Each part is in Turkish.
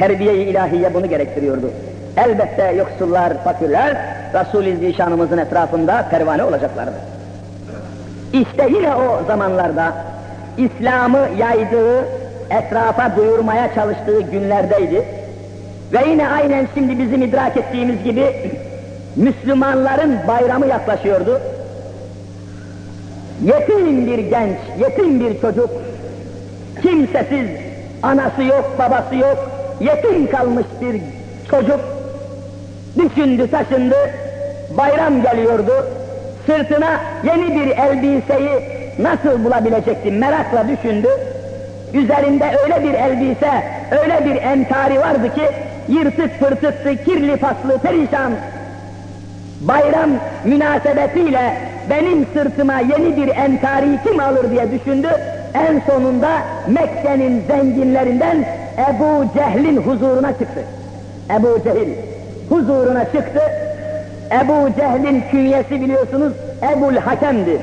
Terbiye-i ilahiye bunu gerektiriyordu. Elbette yoksullar, fakirler Resul-i Zişanımızın etrafında pervane olacaklardı. İşte yine o zamanlarda İslam'ı yaydığı, etrafa duyurmaya çalıştığı günlerdeydi. Ve yine aynen şimdi bizim idrak ettiğimiz gibi Müslümanların bayramı yaklaşıyordu. Yetim bir genç, yetim bir çocuk, kimsesiz, anası yok, babası yok, yetim kalmış bir çocuk düşündü, taşındı, bayram geliyordu, sırtına yeni bir elbiseyi nasıl bulabilecekti merakla düşündü. Üzerinde öyle bir elbise, öyle bir entari vardı ki yırtık pırtıktı, kirli paslı, perişan. Bayram münasebetiyle benim sırtıma yeni bir entari kim alır diye düşündü. En sonunda Mekke'nin zenginlerinden Ebu Cehil'in huzuruna çıktı. Ebu Cehil huzuruna çıktı. Ebu Cehil'in künyesi biliyorsunuz Ebul Hakem'di.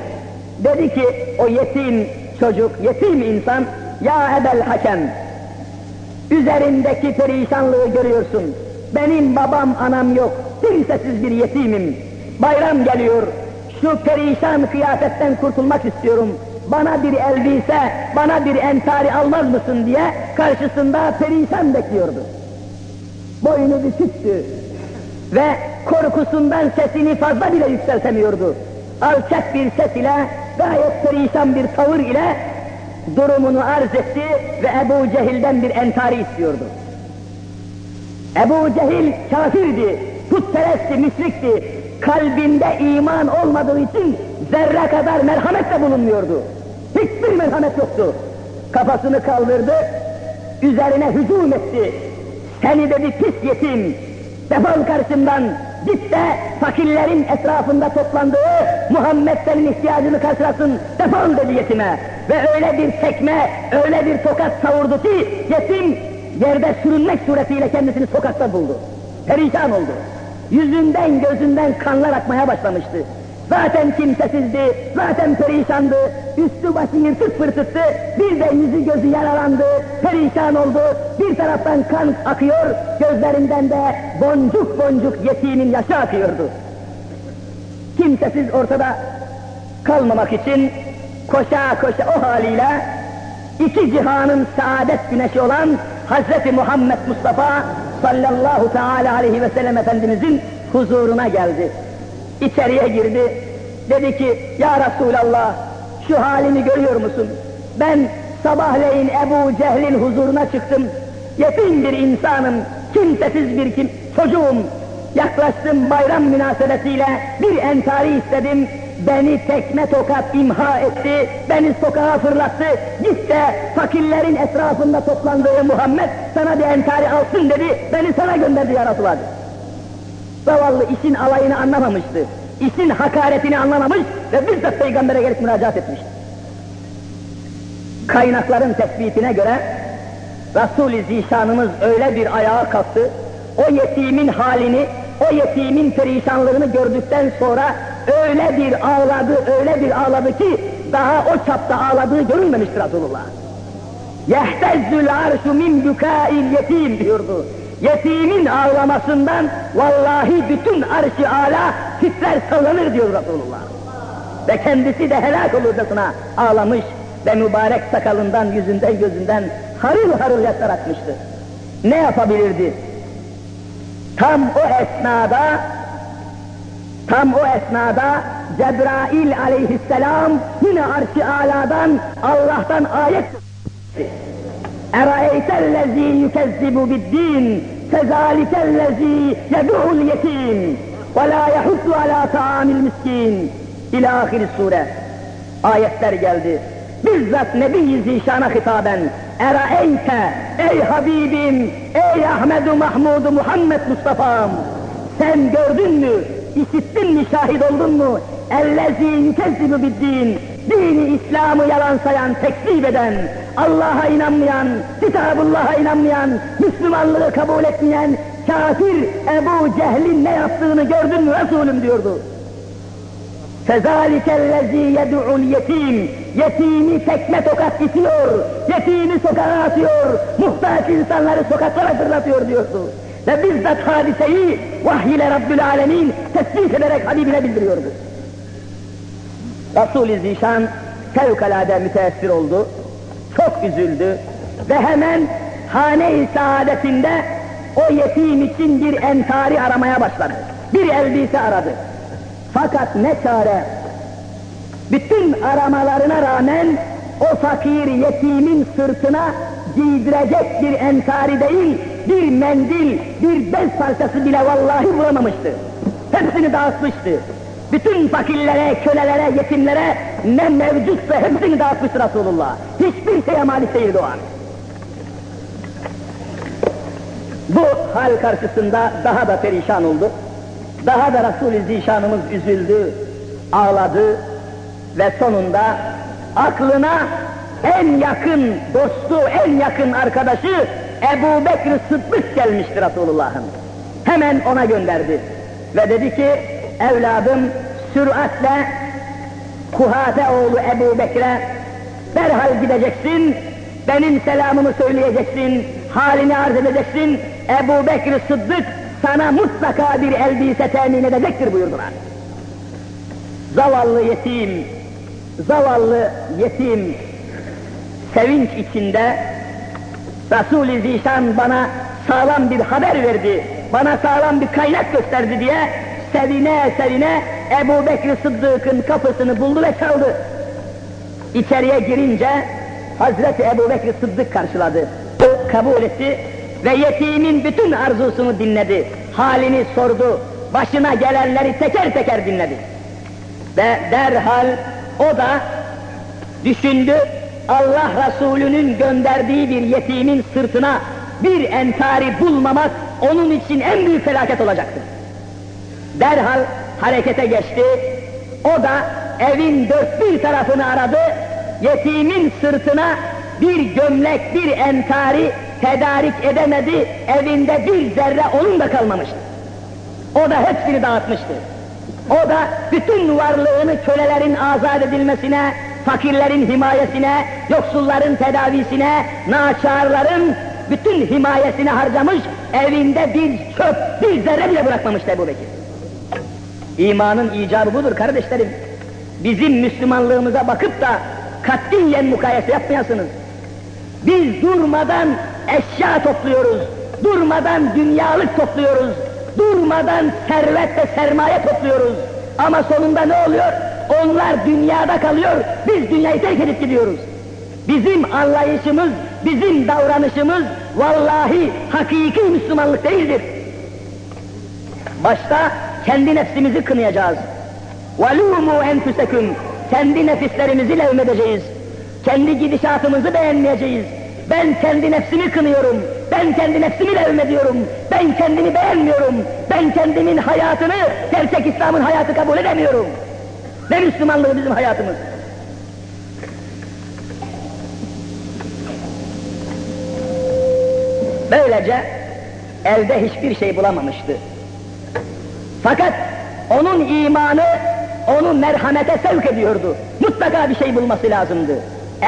Dedi ki o yetim çocuk, yetim insan, ya Ebel Hakem, üzerindeki perişanlığı görüyorsun. Benim babam anam yok, kimsesiz bir yetimim. Bayram geliyor, şu perişan kıyafetten kurtulmak istiyorum. Bana bir elbise, bana bir entari almaz mısın diye karşısında perişan bekliyordu. Boynu büküktü ve korkusundan sesini fazla bile yükseltemiyordu. Alçak bir ses ile, gayet perişan bir tavır ile durumunu arz etti ve Ebu Cehil'den bir entari istiyordu. Ebu Cehil kafirdi, putperestti, müşrikti. Kalbinde iman olmadığı için zerre kadar merhamet de bulunmuyordu. Hiçbir merhamet yoktu. Kafasını kaldırdı, üzerine hücum etti. Seni dedi pis yetim, defol karşımdan, git de fakirlerin etrafında toplandığı Muhammed senin ihtiyacını karşılasın, defol dedi yetime. Ve öyle bir tekme, öyle bir tokat savurdu ki yetim yerde sürünmek suretiyle kendisini sokakta buldu. Perişan oldu. Yüzünden gözünden kanlar akmaya başlamıştı. Zaten kimsesizdi, zaten perişandı, üstü başı yırtık pırtıktı, bir de yüzü gözü yaralandı, perişan oldu, bir taraftan kan akıyor, gözlerinden de boncuk boncuk yetimin yaşı akıyordu. Kimsesiz ortada kalmamak için koşa koşa o haliyle iki cihanın saadet güneşi olan Hazreti Muhammed Mustafa sallallahu teala aleyhi ve sellem Efendimizin huzuruna geldi. İçeriye girdi. Dedi ki, Ya Resulallah, şu halimi görüyor musun? Ben sabahleyin Ebu Cehil'in huzuruna çıktım. Yetim bir insanım, kimsesiz bir kim, çocuğum. Yaklaştım bayram münasebetiyle bir entari istedim. Beni tekme tokat imha etti, beni sokağa fırlattı. Git de fakirlerin etrafında toplandığı Muhammed sana bir entari alsın dedi. Beni sana gönderdi ya Resulallah. Zavallı işin alayını anlamamıştı. İşin hakaretini anlamamış ve bizzat peygambere gelip müracaat etmiş. Kaynakların tespitine göre Resul-i Zişanımız öyle bir ayağa kalktı, o yetimin halini, o yetimin perişanlığını gördükten sonra öyle bir ağladı, öyle bir ağladı ki daha o çapta ağladığı görülmemiştir Resulullah. Yehtezzül arşu min bükâil yetim diyordu. Yetimin ağlamasından vallahi bütün arş-ı ala titrer sallanır diyor Resulullah. Ve kendisi de helak olurcasına ağlamış ve mübarek sakalından, yüzünden, gözünden harıl harıl yaşlar akmıştı. Ne yapabilirdi? Tam o esnada, tam o esnada Cebrail aleyhisselam yine arş-ı aladan Allah'tan ayet اَرَأَيْتَ الَّذ۪ي يُكَذِّبُ بِالدِّينِ فَذَٰلِكَ الَّذ۪ي يَدُعُ الْيَت۪يمِ وَلَا يَحُدُّ عَلَى طَعَامِ الْمِسْكِينِ İlâ ahir sure. Ayetler geldi. Bizzat Nebi-i Zişan'a hitaben Eraeyte ey Habibim, ey Ahmedu Mahmudu Muhammed Mustafa'm sen gördün mü, işittin mi, şahit oldun mu? Ellezî yükezzibu biddin, dini İslam'ı yalan sayan, tekzip eden, Allah'a inanmayan, Kitabullah'a inanmayan, Müslümanlığı kabul etmeyen kafir Ebu Cehil'in ne yaptığını gördün mü Resulüm diyordu. فَذَٰلِكَ الَّذ۪ي يَدُعُ الْيَت۪يمِ Yetimi tekme tokat itiyor, yetimi sokağa atıyor, muhtaç insanları sokaklara fırlatıyor diyordu. Ve bizzat hadiseyi vahiy ile Rabbül Alemin tesbih ederek Habibine bildiriyordu. Resul-i Zişan fevkalade müteessir oldu, çok üzüldü ve hemen hane-i saadetinde o yetim için bir entari aramaya başladı. Bir elbise aradı. Fakat ne çare? Bütün aramalarına rağmen o fakir yetimin sırtına giydirecek bir entari değil, bir mendil, bir bez parçası bile vallahi bulamamıştı. Hepsini dağıtmıştı. Bütün fakirlere, kölelere, yetimlere ne mevcutsa hepsini dağıtmıştı Resulullah. Hiçbir şeye malik değildi o an. Bu hal karşısında daha da perişan oldu. Daha da Resul-i Zişanımız üzüldü, ağladı ve sonunda aklına en yakın dostu, en yakın arkadaşı Ebu Bekir Sıddık gelmişti Resulullah'ın. Hemen ona gönderdi ve dedi ki evladım süratle Kuhate oğlu Ebu Bekir'e derhal gideceksin, benim selamımı söyleyeceksin, halini arz edeceksin, Ebu Bekir Sıddık sana mutlaka bir elbise temin edecektir buyurdular. Zavallı yetim, zavallı yetim sevinç içinde Resul-i Zişan bana sağlam bir haber verdi, bana sağlam bir kaynak gösterdi diye sevine sevine Ebu Bekir Sıddık'ın kapısını buldu ve çaldı. İçeriye girince Hazreti Ebu Bekir Sıddık karşıladı. O kabul etti ve yetimin bütün arzusunu dinledi. Halini sordu. Başına gelenleri teker teker dinledi. Ve derhal o da düşündü. Allah Resulü'nün gönderdiği bir yetimin sırtına bir entari bulmamak onun için en büyük felaket olacaktır. Derhal harekete geçti. O da evin dört bir tarafını aradı. Yetimin sırtına bir gömlek, bir entari tedarik edemedi. Evinde bir zerre onun da kalmamıştı. O da hepsini dağıtmıştı. O da bütün varlığını kölelerin azat edilmesine, fakirlerin himayesine, yoksulların tedavisine, naçarların bütün himayesine harcamış, evinde bir çöp, bir zerre bile bırakmamıştı Ebu Bekir. İmanın icabı budur kardeşlerim. Bizim Müslümanlığımıza bakıp da katiyen mukayese yapmayasınız. Biz durmadan eşya topluyoruz, durmadan dünyalık topluyoruz, durmadan servet ve sermaye topluyoruz. Ama sonunda ne oluyor? Onlar dünyada kalıyor, biz dünyayı terk edip gidiyoruz. Bizim anlayışımız, bizim davranışımız vallahi hakiki Müslümanlık değildir. Başta kendi nefsimizi kınayacağız. وَلُومُوا اَنْفُسَكُمْ Kendi nefislerimizi levmedeceğiz. Kendi gidişatımızı beğenmeyeceğiz. Ben kendi nefsimi kınıyorum. Ben kendi nefsimi levmediyorum. Ben kendimi beğenmiyorum. Ben kendimin hayatını gerçek İslam'ın hayatı kabul edemiyorum. Ne Müslümanlığı bizim hayatımız. Böylece elde hiçbir şey bulamamıştı. Fakat onun imanı onu merhamete sevk ediyordu. Mutlaka bir şey bulması lazımdı.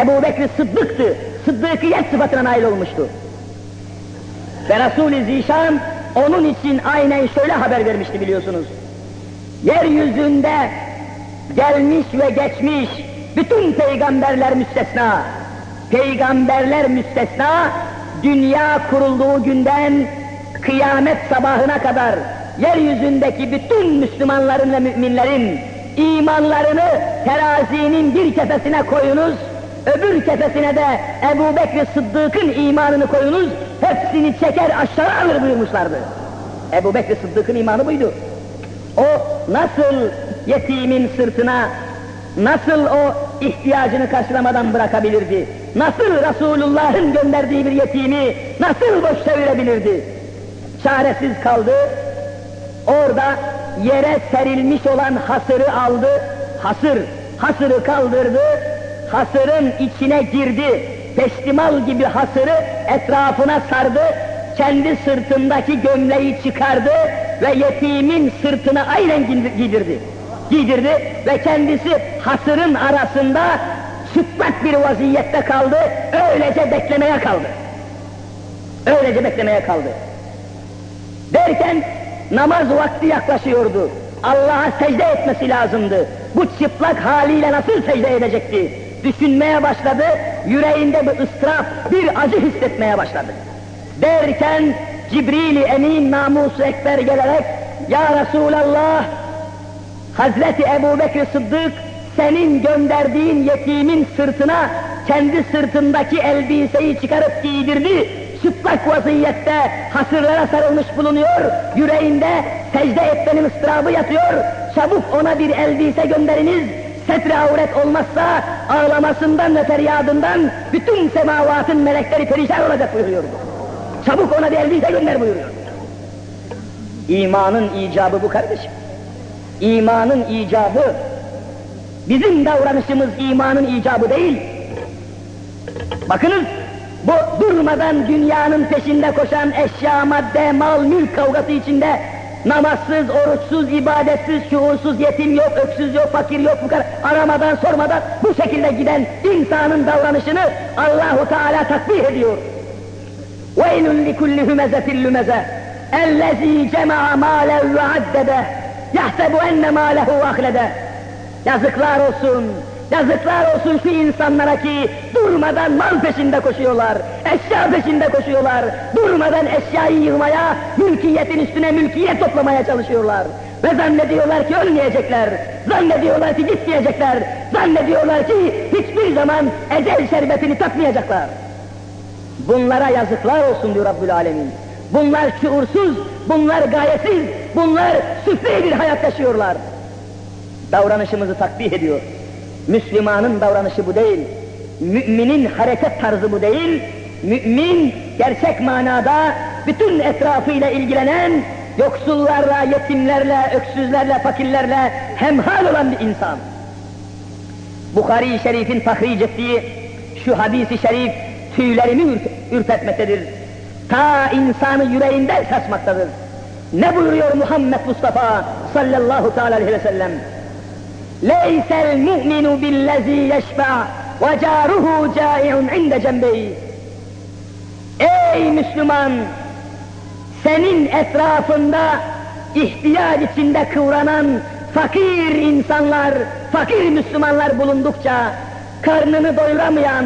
Ebu Bekir Sıddık'tı. Sıddıkiyet sıfatına nail olmuştu. Ve Resul-i Zişan onun için aynen şöyle haber vermişti biliyorsunuz. Yeryüzünde gelmiş ve geçmiş bütün peygamberler müstesna. Peygamberler müstesna dünya kurulduğu günden kıyamet sabahına kadar yeryüzündeki bütün Müslümanların ve müminlerin imanlarını terazinin bir kefesine koyunuz, öbür kefesine de Ebu Bekir Sıddık'ın imanını koyunuz, hepsini çeker aşağı alır buyurmuşlardı. Ebu Bekir Sıddık'ın imanı buydu. O nasıl yetimin sırtına, nasıl o ihtiyacını karşılamadan bırakabilirdi? Nasıl Resulullah'ın gönderdiği bir yetimi nasıl boş çevirebilirdi? Çaresiz kaldı, orada yere serilmiş olan hasırı aldı, hasır, hasırı kaldırdı, hasırın içine girdi, peştimal gibi hasırı etrafına sardı, kendi sırtındaki gömleği çıkardı ve yetimin sırtına aynen giydirdi. Giydirdi ve kendisi hasırın arasında çıplak bir vaziyette kaldı, öylece beklemeye kaldı. Öylece beklemeye kaldı. Derken namaz vakti yaklaşıyordu. Allah'a secde etmesi lazımdı. Bu çıplak haliyle nasıl secde edecekti? Düşünmeye başladı, yüreğinde bir ıstırap, bir acı hissetmeye başladı. Derken Cibril-i Emin namusu ekber gelerek Ya Resulallah Hazreti Ebu Sıddık senin gönderdiğin yetimin sırtına kendi sırtındaki elbiseyi çıkarıp giydirdi. Çıplak vaziyette hasırlara sarılmış bulunuyor. Yüreğinde secde etmenin ıstırabı yatıyor. Çabuk ona bir elbise gönderiniz. Setre avret olmazsa ağlamasından ve feryadından bütün semavatın melekleri perişan olacak buyuruyordu. Çabuk ona bir elbise gönder buyuruyor. İmanın icabı bu kardeşim İmanın icabı Bizim davranışımız imanın icabı değil. Bakınız, bu durmadan dünyanın peşinde koşan eşya, madde, mal, mülk kavgası içinde namazsız, oruçsuz, ibadetsiz, şuursuz, yetim yok, öksüz yok, fakir yok, fukara, aramadan, sormadan bu şekilde giden insanın davranışını Allahu Teala takbih ediyor. وَيْلٌ لِكُلِّ هُمَزَةٍ لُمَزَةٍ اَلَّذ۪ي جَمَعَ مَالًا وَعَدَّدَهُ يَحْسَبُ اَنَّ مَالَهُ اَخْلَدَهُ Yazıklar olsun, yazıklar olsun şu insanlara ki durmadan mal peşinde koşuyorlar, eşya peşinde koşuyorlar, durmadan eşyayı yığmaya, mülkiyetin üstüne mülkiyet toplamaya çalışıyorlar. Ve zannediyorlar ki ölmeyecekler, zannediyorlar ki gitmeyecekler, zannediyorlar ki hiçbir zaman ecel şerbetini tatmayacaklar. Bunlara yazıklar olsun diyor Rabbül Alemin. Bunlar şuursuz, bunlar gayetsiz, bunlar süfli bir hayat yaşıyorlar davranışımızı takbih ediyor. Müslümanın davranışı bu değil. Müminin hareket tarzı bu değil. Mümin gerçek manada bütün etrafıyla ilgilenen, yoksullarla, yetimlerle, öksüzlerle, fakirlerle hemhal olan bir insan. Bukhari-i Şerif'in tahric ettiği şu hadisi şerif tüylerimi ürpetmektedir ta insanı yüreğinden saçmaktadır. Ne buyuruyor Muhammed Mustafa sallallahu teala aleyhi ve sellem? Leysel mu'minu billezî yeşfa ve caruhu câi'un inde cembeyi. Ey Müslüman! Senin etrafında ihtiyaç içinde kıvranan fakir insanlar, fakir Müslümanlar bulundukça karnını doyuramayan,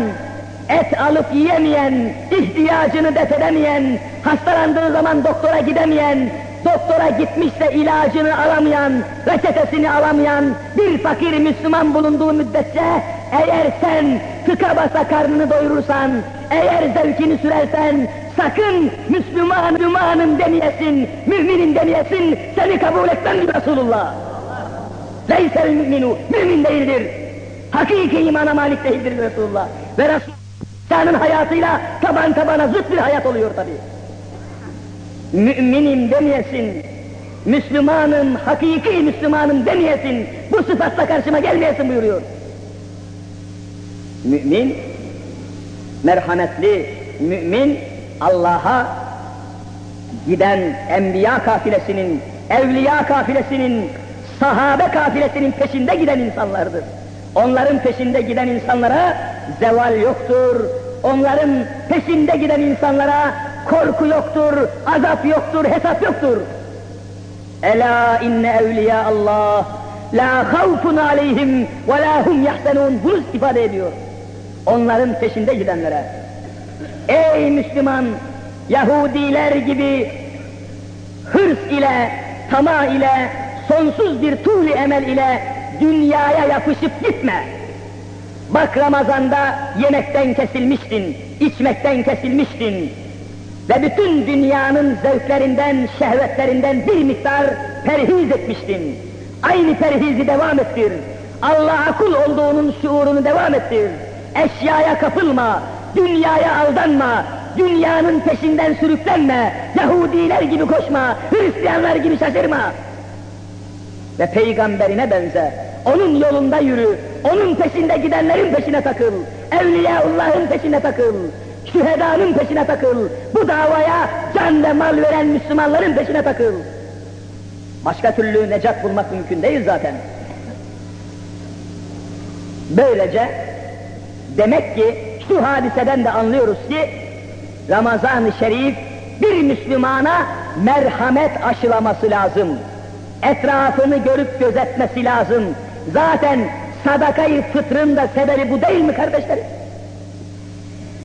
et alıp yiyemeyen, ihtiyacını def edemeyen, hastalandığı zaman doktora gidemeyen, doktora gitmişse ilacını alamayan, reçetesini alamayan bir fakir Müslüman bulunduğu müddetçe eğer sen tıka basa karnını doyurursan, eğer zevkini sürersen sakın Müslüman, Müslümanım demeyesin, müminin demeyesin, seni kabul etmem diyor Resulullah. Leysel müminu, mümin değildir. Hakiki imana malik değildir Resulullah. Ve Resulü'nün hayatıyla taban tabana zıt bir hayat oluyor tabii müminim demeyesin, Müslümanım, hakiki Müslümanım demeyesin, bu sıfatla karşıma gelmeyesin buyuruyor. Mümin, merhametli, mümin, Allah'a giden enbiya kafilesinin, evliya kafilesinin, sahabe kafilesinin peşinde giden insanlardır. Onların peşinde giden insanlara zeval yoktur, onların peşinde giden insanlara korku yoktur, azap yoktur, hesap yoktur. Ela inne evliya Allah la havfun aleyhim ve la hum yahzenun bunu ifade ediyor. Onların peşinde gidenlere. Ey Müslüman, Yahudiler gibi hırs ile, tama ile, sonsuz bir tuğli emel ile dünyaya yapışıp gitme. Bak Ramazan'da yemekten kesilmiştin, içmekten kesilmiştin, ve bütün dünyanın zevklerinden, şehvetlerinden bir miktar perhiz etmiştin. Aynı perhizi devam ettir. Allah'a kul olduğunun şuurunu devam ettir. Eşyaya kapılma, dünyaya aldanma, dünyanın peşinden sürüklenme, Yahudiler gibi koşma, Hristiyanlar gibi şaşırma. Ve peygamberine benze, onun yolunda yürü, onun peşinde gidenlerin peşine takıl, Evliyaullah'ın peşine takıl, şühedanın peşine takıl, bu davaya can ve mal veren Müslümanların peşine takıl. Başka türlü necat bulmak mümkün değil zaten. Böylece demek ki şu hadiseden de anlıyoruz ki Ramazan-ı Şerif bir Müslümana merhamet aşılaması lazım. Etrafını görüp gözetmesi lazım. Zaten sadakayı fıtrın da sebebi bu değil mi kardeşlerim?